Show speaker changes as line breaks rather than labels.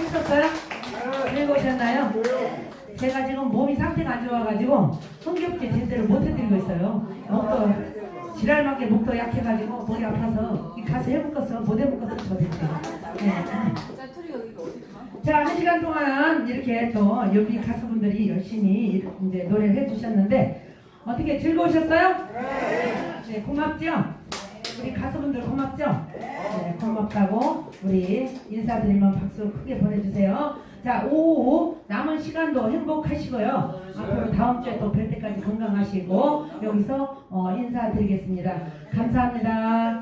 재밌었어요? 어, 즐거우셨나요? 제가 지금 몸이 상태가 안 좋아가지고 흥겹게 제대로 못 해드리고 있어요. 목도 지랄맞게 목도 약해가지고 목이 아파서 이 가수 해먹었어 못 해먹었어 저니까. 네. 자, 한 시간 동안 이렇게 또 여기 가수분들이 열심히 이제 노래를 해주셨는데 어떻게 즐거우셨어요? 네, 네 고맙죠? 우리 가수분들 고맙죠? 네, 고맙다고 우리 인사드리면 박수 크게 보내주세요. 자, 오후 남은 시간도 행복하시고요. 앞으로 다음 주에 또 뵐 때까지 건강하시고 여기서 어, 인사드리겠습니다. 감사합니다.